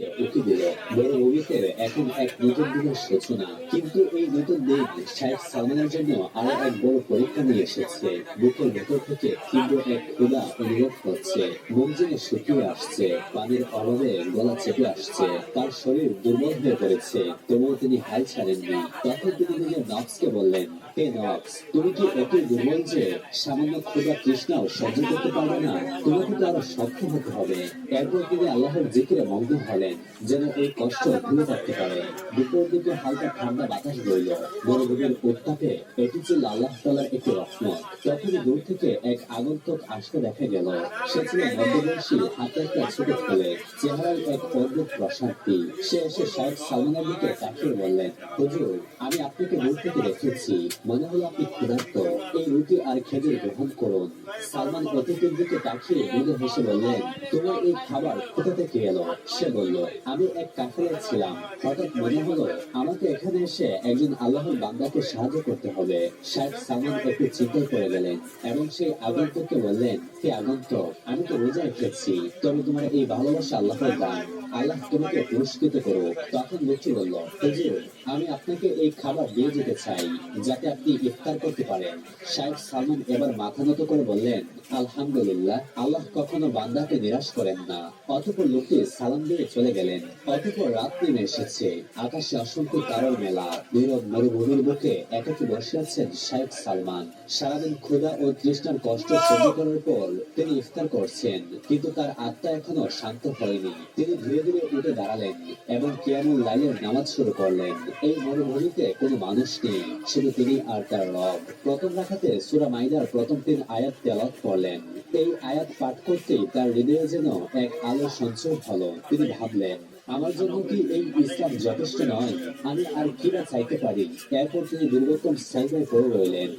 তার শরীর দুর্বল হয়ে পড়েছে। তবুও তিনি হাল ছাড়েননি। তখন তিনি নিজের নক্সকে বললেন, হে নক্স তুমি কি এতই দুর্বল যে সামান্য ক্ষুদা তৃষ্ণাও সহ্য করতে পারবে না? তোমাকে তো আরও সক্ষম হতে হবে। এরপর তিনি আল্লাহর জিকিরে মগ্ন হলেন। যেন এই কষ্ট ভুলে থাকতে পারে। দুপুর দিকে হালকা ঠান্ডা বাতাস বইল মরুভূমির উত্তাপে এটি ছিল আল্লাহ তালার একটি রহমত তখনই দূর থেকে এক আগন্তুক আসতে দেখা গেল। সে ছিল মধ্যবয়সী হাতে একটা ছোট ছেলে চেহারার এক অদ্ভুত প্রসাদটি সে এসে শাহেদ সালমানের দিকে তাকিয়ে বললেন, হুজুর, আমি আপনাকে দূর থেকে দেখেছি। মনে হলো আপনি ক্ষুধার্ত। এই রুটি আর খেজুর গ্রহণ করুন। সালমান অতিথির দিকে তাকিয়ে মৃদু হেসে বললেন, তোমার এই খাবার কোথা থেকে এলো? সে বলল আমি এক কাফেলায় ছিলাম। হঠাৎ মনে হলো, আমাকে এখানে এসে একজন আল্লাহর বান্দাকে সাহায্য করতে হবে। শেখ সামন একটু চিন্তা করে গেলেন এবং সেই আগন্তকে বললেন কে আগন্ত আমি তো রোজা রেখেছি তবে তোমার এই ভালোবাসা আল্লাহর দান। আল্লাহ তোমাকে পুরস্কৃত করো তখন লোকটি বলল, হুজুর, আমি আপনাকে এই খাবার দিয়ে যেতে চাই, যাতে আপনি ইফতার করতে পারেন। সালমান এবার মাথা নত করে বললেন, আলহামদুলিল্লাহ, আল্লাহ কখনো বান্দাকে নিরাশ করেন না। অতপর লোকটি সালাম দিয়ে চলে গেলেন। অতপর রাত নেমে এসেছে। আকাশে অসংখ্য তারার মেলা। নীরব মরুভূমির বুকে একাকি বসে আছেন শাহেদ সালমান। সারাদিন ক্ষুধা ও তৃষ্ণার কষ্ট সহ্য করার পর তিনি ইফতার করছেন, কিন্তু তার আত্মা এখনও শান্ত হয়নি। তিনি ধীরে ধীরে উঠে দাঁড়ালেন এবং লাইলের নামাজ শুরু করলেন এই মরুভূমিতে কোনো মানুষ নেই, শুধু তিনি আর তার রব। প্রথম রাখাতে সুরা প্রথম তিন আয়াত করলেন। এই আয়াত পাঠ করতেই তার হৃদয়ে যেন এক আলো সঞ্চয় হলো। তিনি ভাবলেন, আমার জন্য কি এই ইসলাম যথেষ্ট নয়? আমি আর কি বা চাইতে পারি? এরপর তিনি দুর্গতম সাইবায় পড়ে রইলেন।